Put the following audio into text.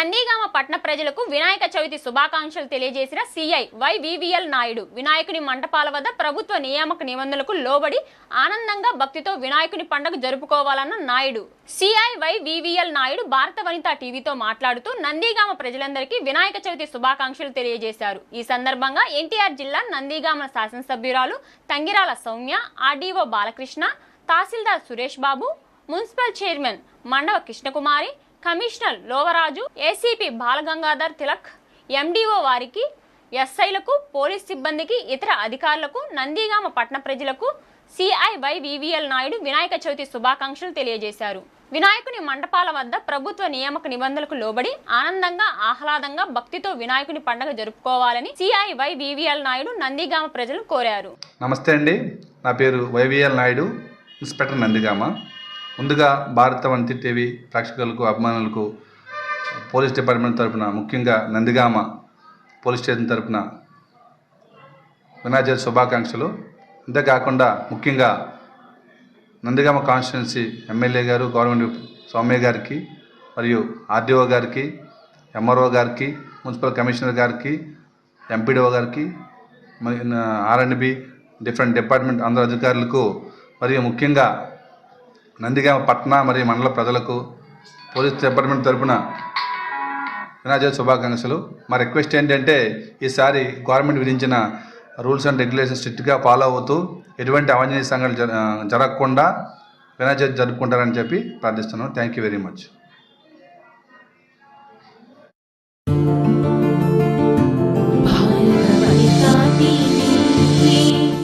నందిగామ పట్టణ ప్రజలకు వినాయక చవితి శుభాకాంక్షలు తెలియజేసిన సిఐ వై వివిఎల్ నాయుడు. వినాయకుని మంటపాల వద్ద ప్రభుత్వ నియామక నిబంధనలకు లోబడి ఆనందంగా భక్తితో వినాయకుని పండుగ జరుపుకోవాలన్న Naidu. CI Y VVL Naidu Bharata Vanitha టీవీతో మాట్లాడుతూ నందిగామ ప్రజలందరికీ వినాయక చవితి శుభాకాంక్షలు తెలియజేశారు. ఈ సందర్భంగా ఎన్టీఆర్ జిల్లా నందిగామ శాసనసభ్యురాలు తంగిరాల సౌమ్య ఆర్డీఓ బాలకృష్ణ తహసీల్దార్ Suresh Babu municipal chairman Mandava Krishnakumari commissioner Lovaraju ACP Balagangadhar Tilak MDO వారికి ఎస్ఐలకు పోలీస్ సిబ్బందికి ఇతర అధికారులకు నందిగామ పట్టణ ప్రజలకు CI Y VVL Naidu Vinayaka Chavithi శుభాకాంక్షలు తెలియజేశారు. వినాయకుని మండపాల వద్ద ప్రభుత్వ నియామక నిబంధనలకు లోబడి ఆనందంగా ఆహ్లాదంగా భక్తితో వినాయకుని పండుగ జరుపుకోవాలని సిఐవై వివిఎల్ నాయుడు నందిగామ ప్రజలు కోరారు. నమస్తే అండి. నా పేరు వైవిఎల్ నాయుడు ఇన్స్పెక్టర్ నందిగామ. ముందుగా భారత వంతి టీవీ ప్రేక్షకులకు అభిమానులకు పోలీస్ డిపార్ట్మెంట్ తరపున ముఖ్యంగా నందిగామ పోలీస్ స్టేషన్ తరపున వినాయక శుభాకాంక్షలు. అంతేకాకుండా ముఖ్యంగా నందిగామ కాన్స్టిట్యున్సీ ఎమ్మెల్యే గారు గవర్నమెంట్ సౌమ్య గారికి మరియు ఆర్డీఓ గారికి ఎంఆర్ఓ గారికి మున్సిపల్ కమిషనర్ గారికి ఎంపీడీఓ గారికి మరి ఆర్ఎండ్బి డిఫరెంట్ డిపార్ట్మెంట్ అందరు అధికారులకు మరియు ముఖ్యంగా నందిగామ పట్టణ మరియు మండల ప్రజలకు పోలీస్ డిపార్ట్మెంట్ తరపున వినాయక శుభాకాంక్షలు. మా రిక్వెస్ట్ ఏంటంటే ఈసారి గవర్నమెంట్ విధించిన రూల్స్ అండ్ రెగ్యులేషన్స్ స్ట్రిక్ట్గా ఫాలో అవుతూ ఎటువంటి అవాంఛనీయ సంఘటనలు జర- జరగకుండా వినాయక జరుపుకుంటారని చెప్పి ప్రార్థిస్తున్నాను. Thank you very much.